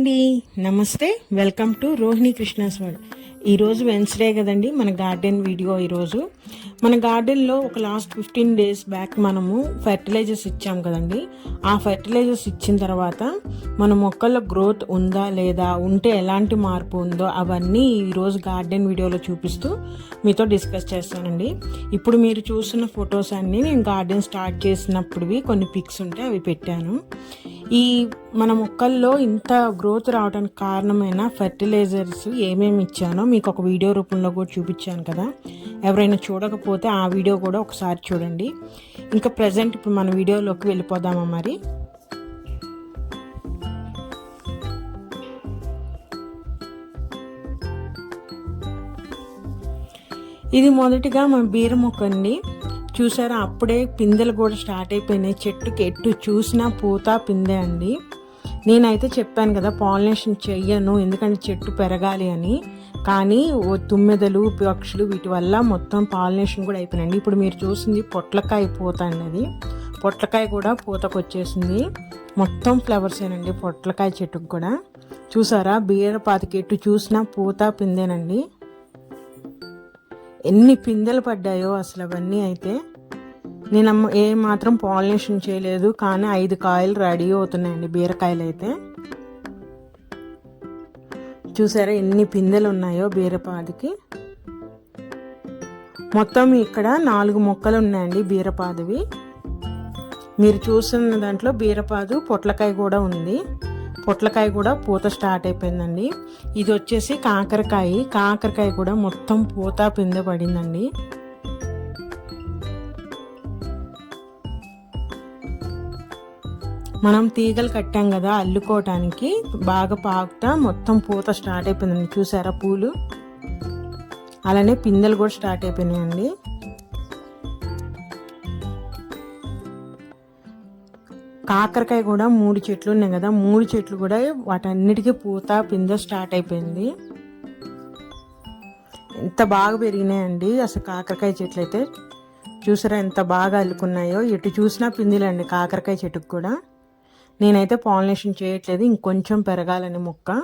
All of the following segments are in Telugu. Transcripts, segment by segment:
అండి. నమస్తే. Welcome to Rohini Krishna's world ఈరోజు వెన్స్డే కదండి మన గార్డెన్ వీడియో ఈరోజు మన గార్డెన్లో ఒక లాస్ట్ ఫిఫ్టీన్ డేస్ బ్యాక్ మనము ఫెర్టిలైజర్స్ ఇచ్చాం కదండి. ఆ ఫెర్టిలైజర్స్ ఇచ్చిన తర్వాత మన మొక్కల గ్రోత్ ఉందా లేదా ఉంటే ఎలాంటి మార్పు ఉందో అవన్నీ ఈరోజు గార్డెన్ వీడియోలో చూపిస్తూ మీతో డిస్కస్ చేస్తానండి. ఇప్పుడు మీరు చూస్తున్న ఫొటోస్ అన్నీ నేను గార్డెన్ స్టార్ట్ చేసినప్పుడువి కొన్ని పిక్స్ ఉంటే అవి పెట్టాను. ఈ మన మొక్కల్లో ఇంత గ్రోత్ రావడానికి కారణమైన ఫెర్టిలైజర్స్ ఏమేమి ఇచ్చానో మీకు ఒక వీడియో రూపంలో కూడా చూపించాను కదా. ఎవరైనా చూడకపోతే ఆ వీడియో కూడా ఒకసారి చూడండి. ఇంకా ప్రజెంట్ ఇప్పుడు మన వీడియోలోకి వెళ్ళిపోదామా మరి? ఇది మొదటిగా మన బీర మొక్క అండి. చూసారా? అప్పుడే పిందెలు కూడా స్టార్ట్ అయిపోయినాయి. చెట్టుకి ఎట్టు చూసినా పూత పిందె అండి. నేనైతే చెప్పాను కదా పాలినేషన్ చెయ్యను ఎందుకంటే చెట్టు పెరగాలి అని. కానీ ఓ తుమ్మెదలు పక్షులు వీటి వల్ల మొత్తం పాలినేషన్ కూడా అయిపోయినండి ఇప్పుడు మీరు చూసింది పొట్లకాయ పూత అండి అది పొట్లకాయ కూడా పూతకు వచ్చేసింది. మొత్తం ఫ్లవర్స్ ఏనండి పొట్లకాయ చెట్టుకు కూడా. చూసారా? బీరపాతికి ఎటు చూసినా పూత పిందేనండి. ఎన్ని పిందెలు పడ్డాయో అసలు అవన్నీ అయితే నేను ఏ మాత్రం పాలినేషన్ చేయలేదు కానీ ఐదు కాయలు రెడీ అవుతున్నాయండి బీరకాయలు అయితే. చూసారా ఎన్ని పిందెలు ఉన్నాయో బీరపాదికి. మొత్తం ఇక్కడ నాలుగు మొక్కలు ఉన్నాయండి బీరపాదివి. మీరు చూస్తున్న దాంట్లో బీరపాదు పొట్లకాయ కూడా ఉంది. పొట్లకాయ కూడా పూత స్టార్ట్ అయిపోయిందండి. ఇది వచ్చేసి కాకరకాయ. కాకరకాయ కూడా మొత్తం పూత పిందె పడిందండి. మనం తీగలు కట్టాం కదా అల్లుకోవటానికి బాగా పాకుతా మొత్తం పూత స్టార్ట్ అయిపోయిందండి. చూసారా పూలు? అలానే పిందెలు కూడా స్టార్ట్ అయిపోయినాయండి. కాకరకాయ కూడా మూడు చెట్లు ఉన్నాయి కదా మూడు చెట్లు కూడా వాటన్నిటికీ పూత పిందె స్టార్ట్ అయిపోయింది. ఎంత బాగా పెరిగినాయండి అసలు కాకరకాయ చెట్లు అయితే. చూసారా ఎంత బాగా అల్లుకున్నాయో ఎటు చూసినా పిందిలండి కాకరకాయ చెట్టుకు కూడా. నేనైతే పాలినేషన్ చేయట్లేదు ఇంకొంచెం పెరగాలని మొక్క.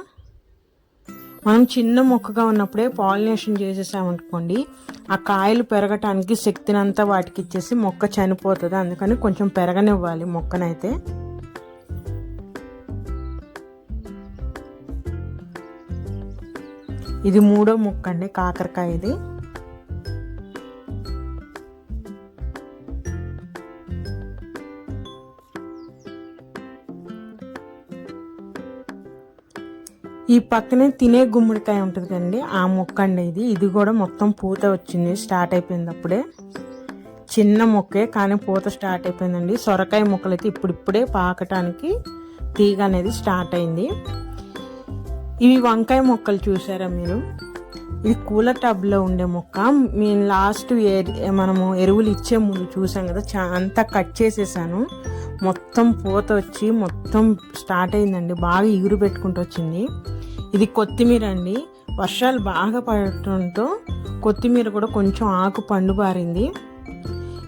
మనం చిన్న మొక్కగా ఉన్నప్పుడే పాలినేషన్ చేసేసామనుకోండి ఆ కాయలు పెరగటానికి శక్తినంతా వాటికి ఇచ్చేసి మొక్క చనిపోతుంది. అందుకని కొంచెం పెరగనివ్వాలి మొక్కనైతే. ఇది మూడో మొక్క అండి కాకరకాయ ఇది ఈ పక్కనే తినే గుమ్మడికాయ ఉంటుంది కదండి ఆ మొక్క అండి ఇది. ఇది కూడా మొత్తం పూత వచ్చింది స్టార్ట్ అయిపోయింది అప్పుడే. చిన్న మొక్కే కానీ పూత స్టార్ట్ అయిపోయిందండి. సొరకాయ మొక్కలు అయితే ఇప్పుడిప్పుడే పాకటానికి తీగ అనేది స్టార్ట్ అయింది. ఇవి వంకాయ మొక్కలు చూసారా మీరు? ఇది కూలర్ టబ్లో ఉండే మొక్క. మేము లాస్ట్ మనము ఎరువులు ఇచ్చే ముందు చూసాం కదా చా అంతా కట్ చేసేసాను. మొత్తం పూత వచ్చి మొత్తం స్టార్ట్ అయిందండి. బాగా ఇగురు పెట్టుకుంటూ వచ్చింది. ఇది కొత్తిమీర అండి. వర్షాలు బాగా పడటంతో కొత్తిమీర కూడా కొంచెం ఆకు పండుబారింది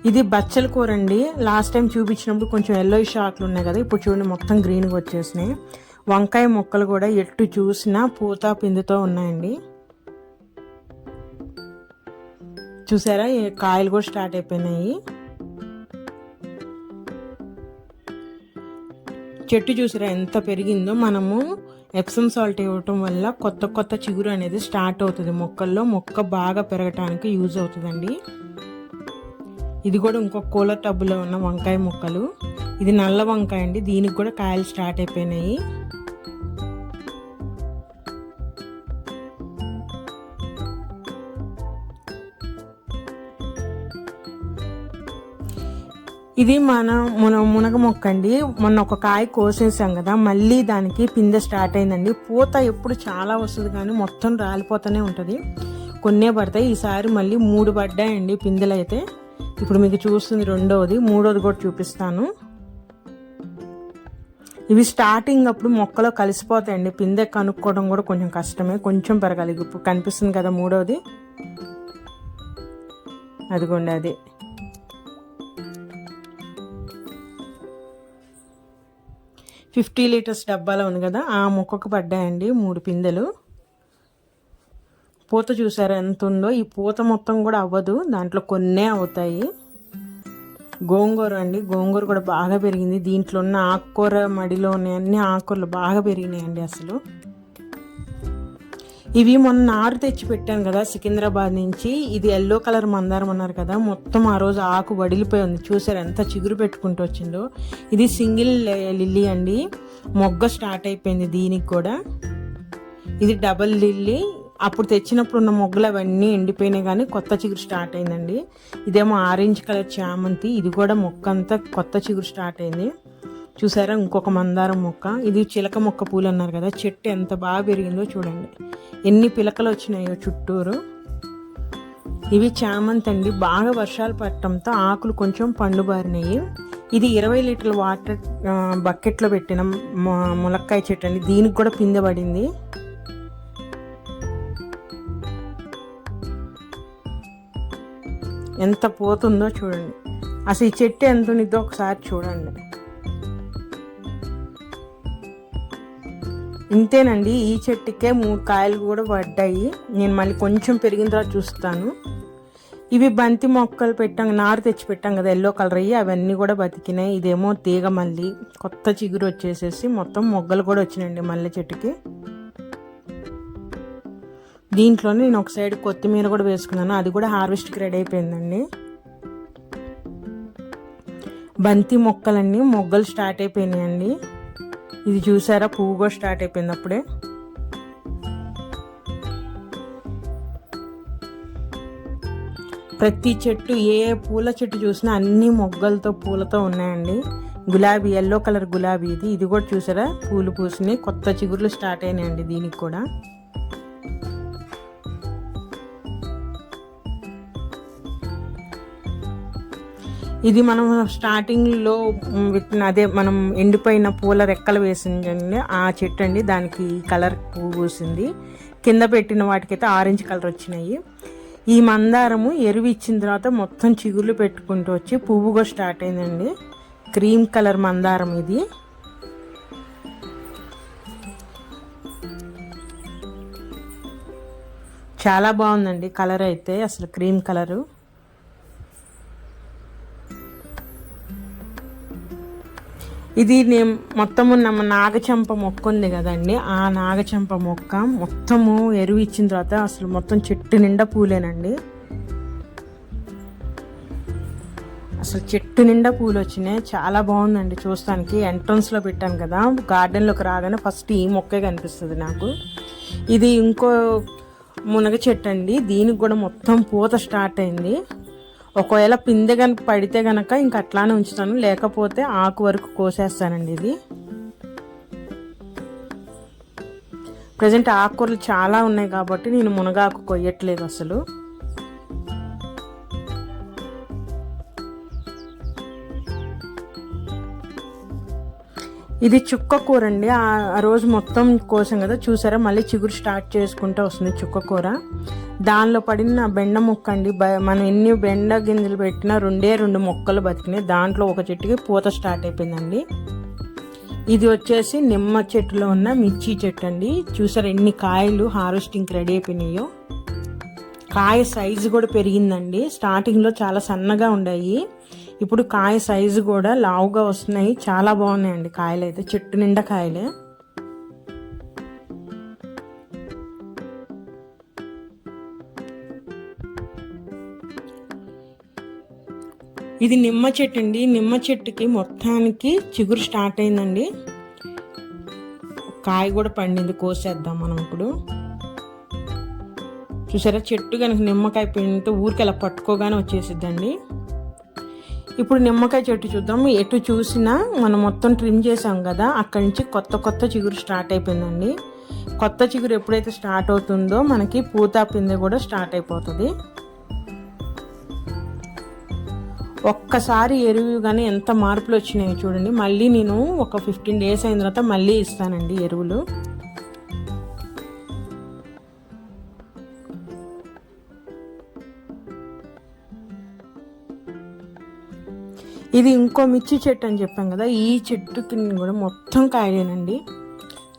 ఇది బచ్చల కూర అండి. లాస్ట్ టైం చూపించినప్పుడు కొంచెం ఎల్లో షాక్లు ఉన్నాయి కదా ఇప్పుడు చూడండి మొత్తం గ్రీన్గా వచ్చేసినాయి. వంకాయ మొక్కలు కూడా ఎట్టు చూసినా పూత పిందుతో ఉన్నాయండి. చూసారా? కాయలు కూడా స్టార్ట్ అయిపోయినాయి. చెట్టు చూసారా ఎంత పెరిగిందో? మనము ఎప్సమ్ సాల్ట్ ఇవ్వటం వల్ల కొత్త కొత్త చిగురు అనేది స్టార్ట్ అవుతుంది. మొక్కల్లో మొక్క బాగా పెరగటానికి యూజ్ అవుతుందండి. ఇది కూడా ఇంకొక కూలర్ టబ్బులో ఉన్న వంకాయ మొక్కలు. ఇది నల్ల వంకాయ అండి. దీనికి కూడా కాయలు స్టార్ట్ అయిపోయినాయి. ఇది మన మన మునగ మొక్క అండి మొన్న ఒక కాయ కోసేసాం కదా మళ్ళీ దానికి పిందె స్టార్ట్ అయిందండి. పూత ఎప్పుడు చాలా వస్తుంది కానీ మొత్తం రాలిపోతూనే ఉంటుంది. కొన్నే పడతాయి ఈసారి మళ్ళీ మూడు పడ్డాయండి పిందెలు అయితే ఇప్పుడు మీకు చూస్తుంది రెండవది మూడవది కూడా చూపిస్తాను. ఇవి స్టార్టింగ్ అప్పుడు మొక్కలో కలిసిపోతాయండి. పిందె కనుక్కోవడం కూడా కొంచెం కష్టమే. కొంచెం పెరగాలి. ఇప్పుడు కనిపిస్తుంది కదా మూడవది అదిగోండి అది. ఫిఫ్టీ లీటర్స్ డబ్బాలో ఉంది కదా ఆ మొక్కకు పడ్డాయండి మూడు పిందెలు. పూత చూసారు ఎంత ఉందో? ఈ పూత మొత్తం కూడా అవ్వదు దాంట్లో కొన్నే అవుతాయి. గోంగూర అండి గోంగూర కూడా బాగా పెరిగింది. దీంట్లో ఉన్న ఆకుకూర మడిలో ఉన్న అన్ని ఆకుకూరలు బాగా పెరిగినాయండి అసలు. ఇవి మొన్న నారు తెచ్చి పెట్టాను కదా సికింద్రాబాద్ నుంచి. ఇది ఎల్లో కలర్ మందారం అన్నారు కదా. మొత్తం ఆ రోజు ఆకు వడిలిపోయి ఉంది. చూసారు ఎంత చిగురు పెట్టుకుంటూ వచ్చిందో. ఇది సింగిల్ లిల్లీ అండి. మొగ్గ స్టార్ట్ అయిపోయింది దీనికి కూడా. ఇది డబల్ లిల్లీ. అప్పుడు తెచ్చినప్పుడు ఉన్న మొగ్గలు అవన్నీ ఎండిపోయినాయి కానీ కొత్త చిగురు స్టార్ట్ అయిందండి. ఇదేమో ఆరెంజ్ కలర్ చామంతి. ఇది కూడా మొక్క అంతా కొత్త చిగురు స్టార్ట్ అయింది. చూసారా? ఇంకొక మందారం మొక్క. ఇది చిలక మొక్క పూలు అన్నారు కదా చెట్టు ఎంత బాగా పెరిగిందో చూడండి. ఎన్ని పిలకలు వచ్చినాయో చుట్టూరు. ఇవి చామంతి అండి. బాగా వర్షాలు పడటంతో ఆకులు కొంచెం పండుబారినాయి ఇది ఇరవై లీటర్ల వాటర్ బకెట్లో పెట్టిన ములక్కాయ చెట్టు అండి. దీనికి కూడా పిందె పడింది. ఎంత పోతుందో చూడండి. అసలు ఈ చెట్టు ఎంత ఉండిద్దో ఒకసారి చూడండి. ఇంతేనండి ఈ చెట్టుకే మూడు కాయలు కూడా పడ్డాయి. నేను మళ్ళీ కొంచెం పెరిగిన తర్వాత చూస్తాను. ఇవి బంతి మొక్కలు పెట్టాం నారు తెచ్చి పెట్టాం కదా ఎల్లో కలర్ అయ్యి అవన్నీ కూడా బతికినాయి. ఇదేమో తీగ మళ్ళీ కొత్త చిగురు వచ్చేసేసి మొత్తం మొగ్గలు కూడా వచ్చినాయండి మల్లె చెట్టుకి. దీంట్లోనే నేను ఒక సైడ్ కొత్తిమీర కూడా వేసుకున్నాను అది కూడా హార్వెస్ట్కి రెడీ అయిపోయిందండి. బంతి మొక్కలన్నీ మొగ్గలు స్టార్ట్ అయిపోయినాయండి. ఇది చూసారా? పువ్వు కూడా స్టార్ట్ అయిపోయింది అప్పుడే. ప్రతి చెట్టు ఏ పూల చెట్టు చూసినా అన్ని మొగ్గలతో పూలతో ఉన్నాయండి. గులాబీ ఎల్లో కలర్ గులాబీ ఇది. ఇది కూడా చూసారా? పూలు పూసినాయి. కొత్త చిగుర్లు స్టార్ట్ అయినాయండి దీనికి కూడా. ఇది మనం స్టార్టింగ్లో అదే మనం ఎండిపోయిన పూల రెక్కలు వేసిందండి. ఆ చెట్టు అండి దానికి కలర్ పువ్వు పూసింది. కింద పెట్టిన వాటికైతే ఆరెంజ్ కలర్ వచ్చినాయి. ఈ మందారము ఎరువు ఇచ్చిన తర్వాత మొత్తం చిగుర్లు పెట్టుకుంటూ వచ్చి పువ్వు కూడా స్టార్ట్ అయిందండి. క్రీమ్ కలర్ మందారం ఇది. చాలా బాగుందండి కలర్ అయితే అసలు క్రీమ్ కలరు ఇది నేను మొత్తము నమ్మ నాగచంప మొక్క ఉంది కదండి. ఆ నాగచంప మొక్క మొత్తము ఎరువు ఇచ్చిన తర్వాత అసలు మొత్తం చెట్టు నిండా పూలేనండి. అసలు చెట్టు నిండా పూలు వచ్చినాయి. చాలా బాగుందండి చూస్తానికి. ఎంట్రన్స్లో పెట్టాను కదా. గార్డెన్లోకి రాగానే ఫస్ట్ ఈ మొక్కే కనిపిస్తుంది నాకు. ఇది ఇంకో మునగ చెట్టు అండి. దీనికి కూడా మొత్తం పూత స్టార్ట్ అయింది. ఒకవేళ పిందె కనుక పడితే కనుక ఇంక అట్లానే ఉంచుతాను. లేకపోతే ఆకు వరకు కోసేస్తానండి ఇది. ప్రజెంట్ ఆకుకూరలు చాలా ఉన్నాయి కాబట్టి నేను మునగాకు కొయ్యట్లేదు అసలు. ఇది చుక్క కూర అండి ఆ రోజు మొత్తం కోసం కదా. చూసారా? మళ్ళీ చిగురు స్టార్ట్ చేసుకుంటూ వస్తుంది చుక్క కూర. దానిలో పడిన బెండ మొక్క అండి బ- మనం ఎన్ని బెండ గింజలు పెట్టినా రెండే రెండు మొక్కలు బతికినాయి. దాంట్లో ఒక చెట్టుకి పూత స్టార్ట్ అయిపోయిందండి. ఇది వచ్చేసి నిమ్మ చెట్టులో ఉన్న మిర్చి చెట్టు అండి చూసారు ఎన్ని కాయలు హార్వెస్టింగ్కి రెడీ అయిపోయినాయో. కాయ సైజు కూడా పెరిగిందండి. స్టార్టింగ్లో చాలా సన్నగా ఉన్నాయి ఇప్పుడు కాయ సైజు కూడా లావుగా వస్తున్నాయి. చాలా బాగున్నాయండి కాయలు అయితే చెట్టు నిండా కాయలే. ఇది నిమ్మ చెట్టు అండి నిమ్మ చెట్టుకి మొత్తానికి చిగురు స్టార్ట్ అయిందండి. కాయ కూడా పండింది కోసేద్దాం మనం ఇప్పుడు. చూసారా చెట్టు కనుక నిమ్మకాయ పిండితో ఊరికి అలా పట్టుకోగానే వచ్చేసిద్దండి. ఇప్పుడు నిమ్మకాయ చెట్టు చూద్దాం. ఎటు చూసినా మనం మొత్తం ట్రిమ్ చేసాం కదా అక్కడి నుంచి కొత్త కొత్త చిగురు స్టార్ట్ అయిపోయిందండి. కొత్త చిగురు ఎప్పుడైతే స్టార్ట్ అవుతుందో మనకి పూత పిందె కూడా స్టార్ట్ అయిపోతుంది. ఒక్కసారి ఎరువు కానీ ఎంత మార్పులు వచ్చినాయో చూడండి. మళ్ళీ నేను ఒక ఫిఫ్టీన్ డేస్ అయిన తర్వాత మళ్ళీ ఇస్తానండి ఎరువులు. ఇది ఇంకో మిర్చి చెట్టు అని చెప్పాం కదా ఈ చెట్టు కింద కూడా మొత్తం కాయలేనండి.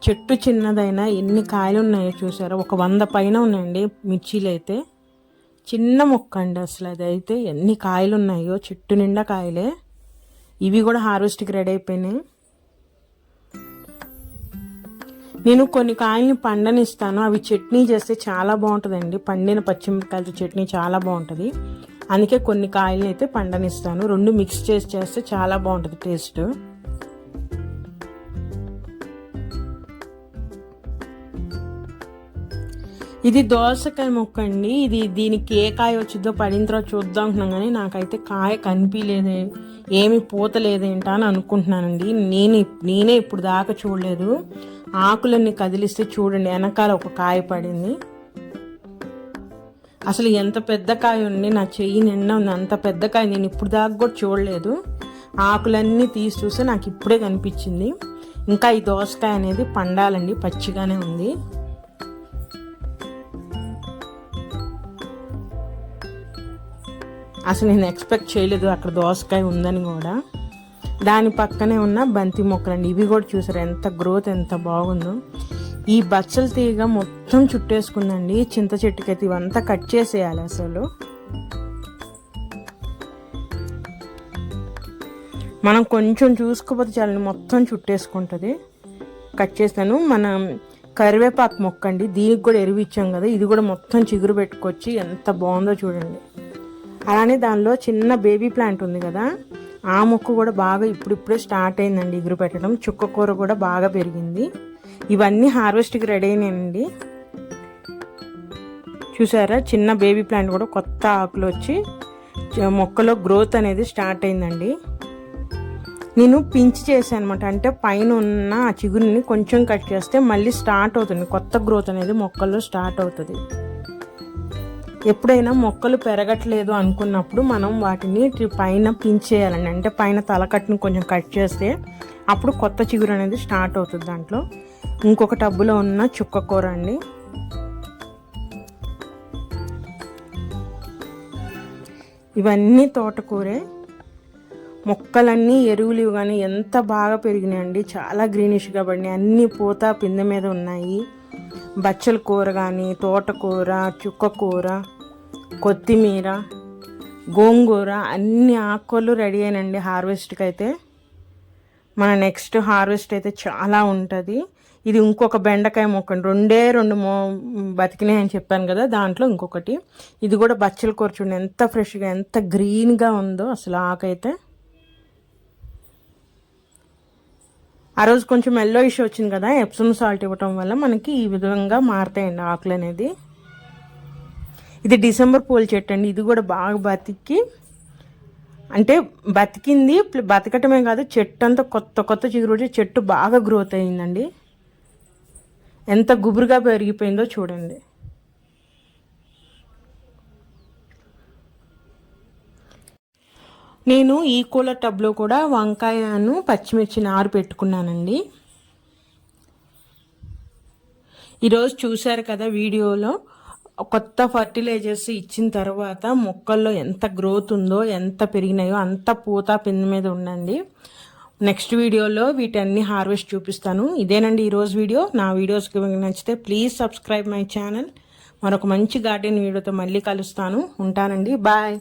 చెట్టు చిన్నదైనా ఎన్ని కాయలు ఉన్నాయో చూసారా? ఒక వంద పైన ఉన్నాయండి మిర్చీలు అయితే చిన్న మొక్క అండి అసలు. అది అయితే ఎన్ని కాయలు ఉన్నాయో చెట్టు నిండా కాయలే. ఇవి కూడా హార్వెస్ట్కి రెడీ అయిపోయినాయి. నేను కొన్ని కాయల్ని పండనిస్తాను. అవి చట్నీ చేస్తే చాలా బాగుంటుందండి. పండిన పచ్చిమిరపకాయలతో చట్నీ చాలా బాగుంటుంది. అందుకే కొన్ని కాయలని అయితే పండనిస్తాను. రెండు మిక్స్ చేసి చేస్తే చాలా బాగుంటుంది టేస్ట్. ఇది దోసకాయ మొక్క అండి. ఇది దీనికి ఏ కాయ వచ్చిందో పడిన తర్వాత చూద్దాం అనుకున్నాం కానీ నాకైతే కాయ కనిపించలేదే. ఏమి పూతలేదేంటా అని అనుకుంటున్నానండి. నేను నేనే ఇప్పుడు దాకా చూడలేదు. ఆకులన్నీ కదిలిస్తే చూడండి వెనకాల ఒక కాయ పడింది. అసలు ఎంత పెద్ద కాయ ఉంది నా చెయ్యి నిండా ఉంది. అంత పెద్ద కాయ నేను ఇప్పుడు దాకా కూడా చూడలేదు. ఆకులన్నీ తీసి చూస్తే నాకు ఇప్పుడే కనిపించింది. ఇంకా ఈ దోసకాయ అనేది పండాలండి. పచ్చిగానే ఉంది. అసలు నేను ఎక్స్పెక్ట్ చేయలేదు అక్కడ దోసకాయ ఉందని కూడా. దాని పక్కనే ఉన్న బంతి మొక్కలండి. ఇవి కూడా చూసారు? ఎంత గ్రోత్ ఎంత బాగుందో. ఈ బచ్చల తీగ మొత్తం చుట్టేసుకుందండి. చింత చెట్టుకైతే ఇవంతా కట్ చేసేయాలి అసలు. మనం కొంచెం చూసుకోపోతే చాలండి. మొత్తం చుట్టేసుకుంటుంది. కట్ చేస్తాను. మనం కరివేపాకు మొక్క అండి దీనికి కూడా ఎరువు ఇచ్చాం కదా. ఇది కూడా మొత్తం చిగురు పెట్టుకొచ్చి ఎంత బాగుందో చూడండి. అలానే దానిలో చిన్న బేబీ ప్లాంట్ ఉంది కదా ఆ మొక్క కూడా బాగా ఇప్పుడిప్పుడే స్టార్ట్ అయిందండి. ఎగురు పెట్టడం చుక్క కూర కూడా బాగా పెరిగింది. ఇవన్నీ హార్వెస్ట్కి రెడీ అయినాయండి. చూసారా? చిన్న బేబీ ప్లాంట్ కూడా కొత్త ఆకులు వచ్చి మొక్కలో గ్రోత్ అనేది స్టార్ట్ అయిందండి. నేను పించి చేశాను అనమాట అంటే పైన ఉన్న ఆ చిగురిని కొంచెం కట్ చేస్తే మళ్ళీ స్టార్ట్ అవుతుంది. కొత్త గ్రోత్ అనేది మొక్కల్లో స్టార్ట్ అవుతుంది. ఎప్పుడైనా మొక్కలు పెరగట్లేదు అనుకున్నప్పుడు మనం వాటిని పైన పించేయాలండి అంటే పైన తలకట్టును కొంచెం కట్ చేస్తే అప్పుడు కొత్త చిగురు అనేది స్టార్ట్ అవుతుంది దాంట్లో. ఇంకొక టబ్బులో ఉన్న చుక్క కూర అండి. ఇవన్నీ తోటకూరే. మొక్కలన్నీ ఎరువులు కానీ ఎంత బాగా పెరిగినాయండి. చాలా గ్రీనిష్గా పడినాయి. అన్నీ పూత పిందె మీద ఉన్నాయి. బచ్చల కూర కానీ తోటకూర చుక్కకూర కొత్తిమీర గోంగూర అన్ని ఆకుకూరలు రెడీ అయినండి హార్వెస్ట్కి అయితే మన నెక్స్ట్ హార్వెస్ట్ అయితే చాలా ఉంటుంది. ఇది ఇంకొక బెండకాయ మొక్క రెండే రెండు మో బతికినాయి అని చెప్పాను కదా దాంట్లో ఇంకొకటి. ఇది కూడా బచ్చల కూర చూడండి ఎంత ఫ్రెష్గా ఎంత గ్రీన్గా ఉందో అసలు ఆకైతే. ఆ రోజు కొంచెం ఎల్లో ఇష్యూ వచ్చింది కదా ఎప్సమ్ సాల్ట్ ఇవ్వటం వల్ల మనకి ఈ విధంగా మారుతాయండి ఆకులు అనేది. ఇది డిసెంబర్ పూల చెట్టు అండి. ఇది కూడా బాగా బతికి అంటే బతికింది బతకటమే కాదు చెట్టు అంతా కొత్త కొత్త చిగురు చెట్టు బాగా గ్రోత్ అయిందండి. ఎంత గుబురుగా పెరిగిపోయిందో చూడండి. నేను ఈ కూలర్ టబ్లో కూడా వంకాయను పచ్చిమిర్చి నారు పెట్టుకున్నానండి. ఈరోజు చూశారు కదా వీడియోలో కొత్త ఫర్టిలైజర్స్ ఇచ్చిన తర్వాత మొక్కల్లో ఎంత గ్రోత్ ఉందో ఎంత పెరిగినాయో అంత పూత పిండి మీద ఉండండి. నెక్స్ట్ వీడియోలో వీటన్ని హార్వెస్ట్ చూపిస్తాను. ఇదేనండి ఈరోజు వీడియో. నా వీడియోస్కి నచ్చితే ప్లీజ్ సబ్స్క్రైబ్ మై ఛానల్. మరొక మంచి గార్డెన్ వీడియోతో మళ్ళీ కలుస్తాను. ఉంటానండి. బాయ్.